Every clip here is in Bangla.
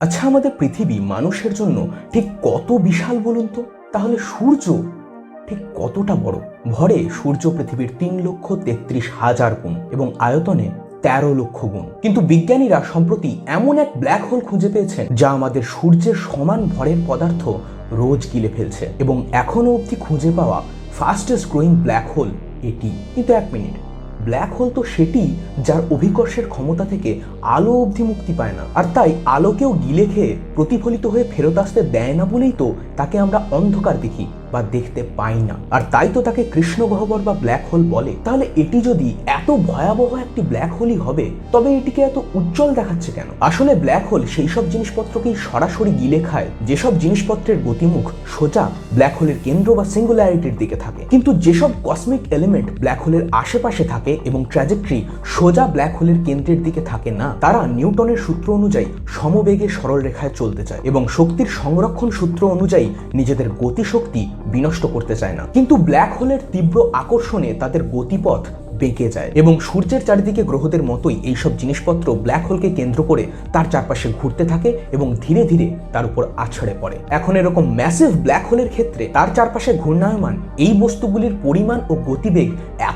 আচ্ছা আমাদের পৃথিবী মানুষের জন্য ঠিক কত বিশাল বলুন তো? তাহলে সূর্য ঠিক কতটা বড়? ভরে সূর্য পৃথিবীর তিন লক্ষ তেত্রিশ হাজার গুণ এবং আয়তনে তেরো লক্ষ গুণ। কিন্তু বিজ্ঞানীরা সম্প্রতি এমন এক ব্ল্যাক হোল খুঁজে পেয়েছেন, যা আমাদের সূর্যের সমান ভরের পদার্থ রোজ গিলে ফেলছে এবং এখনও অবধি খুঁজে পাওয়া ফাস্টেস্ট গ্রোয়িং ব্ল্যাক হোল এটি। কিন্তু এক মিনিট ব্ল্যাক হোল তো সেটি যার অভিকর্ষের ক্ষমতা থেকে আলো অবধি মুক্তি পায় না। আর তাই আলোকেও গিলে খেয়ে প্রতিফলিত হয়ে ফেরত আসতে দেয় না বলেই তো তাকে আমরা অন্ধকার দেখি। বা দেখতে পাই না। আর তাই তো তাকে কৃষ্ণ গহ্বর বা ব্ল্যাক হোল বলে। তাহলে এটি যদি এত ভয়াবহ একটি ব্ল্যাক হোলই হবে, তবে এটিকে এত উজ্জ্বল দেখাচ্ছে কেন? আসলে ব্ল্যাক হোল সেই সব জিনিসপত্রকেই সরাসরি গিলে খায়। যেসব জিনিসপত্রের গতিমুখ সোজা ব্ল্যাক হোলের কেন্দ্র বা সিঙ্গুলারিটির দিকে থাকে। কিন্তু যেসব কসমিক এলিমেন্ট ব্ল্যাক হোলের আশেপাশে থাকে এবং ট্র্যাজেক্টরি সোজা ব্ল্যাক হোলের কেন্দ্রের দিকে থাকে না, তারা নিউটনের সূত্র অনুযায়ী সমবেগে সরল রেখায় চলতে চায় এবং শক্তির সংরক্ষণ সূত্র অনুযায়ী নিজেদের গতিশক্তি বিনষ্ট করতে চায় না। কিন্তু ব্ল্যাক হোলের তীব্র আকর্ষণে তাদের গতিপথ বেঁকে যায় এবং সূর্যের চারিদিকে গ্রহদের মতোই এইসব জিনিসপত্র ব্ল্যাক হোলকে কেন্দ্র করে তার চারপাশে ঘুরতে থাকে এবং ধীরে ধীরে তার উপর আছড়ে পড়ে। এখন এরকম ম্যাসিভ ব্ল্যাক হোলের ক্ষেত্রে তার চারপাশে ঘূর্ণায়মান এই বস্তুগুলির পরিমাণ ও গতিবেগ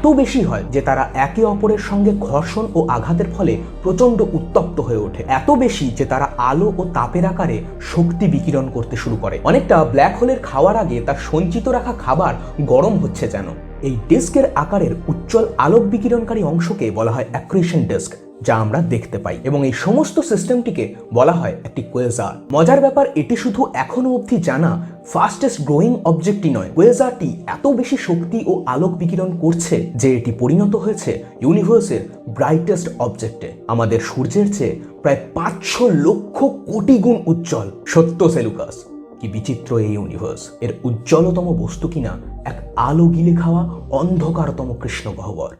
এত বেশি হয় যে তারা একে অপরের সঙ্গে ঘর্ষণ ও আঘাতের ফলে প্রচণ্ড উত্তপ্ত হয়ে ওঠে। এত বেশি যে তারা আলো ও তাপের আকারে শক্তি বিকিরণ করতে শুরু করে। অনেকটা ব্ল্যাক হোলের খাওয়ার আগে তার সঞ্চিত রাখা খাবার গরম হচ্ছে যেন। এই ডিস্কের আকারের উজ্জ্বল আলোক বিকিরণকারী অংশকে বলা হয় অ্যাক্রিশন ডিস্ক। যা আমরা দেখতে পাই। এবং এই সমস্ত সিস্টেমটিকে বলা হয় একটি কোয়েজার মজার ব্যাপার, এটি শুধু এখনও অবধি জানা ফাস্টেস্ট গ্রোয়িং অবজেক্টই নয়। কোয়েজারটি এত বেশি শক্তি ও আলোক বিকিরণ করছে যে এটি পরিণত হয়েছে ইউনিভার্সের ব্রাইটেস্ট অবজেক্টে আমাদের সূর্যের চেয়ে প্রায় পাঁচশো লক্ষ কোটি গুণ উজ্জ্বল। সত্য, সেলুকাস, কি বিচিত্র এই ইউনিভার্স এর উজ্জ্বলতম বস্তু কিনা এক আলো গিলে খাওয়া অন্ধকারতম কৃষ্ণ গহ্বর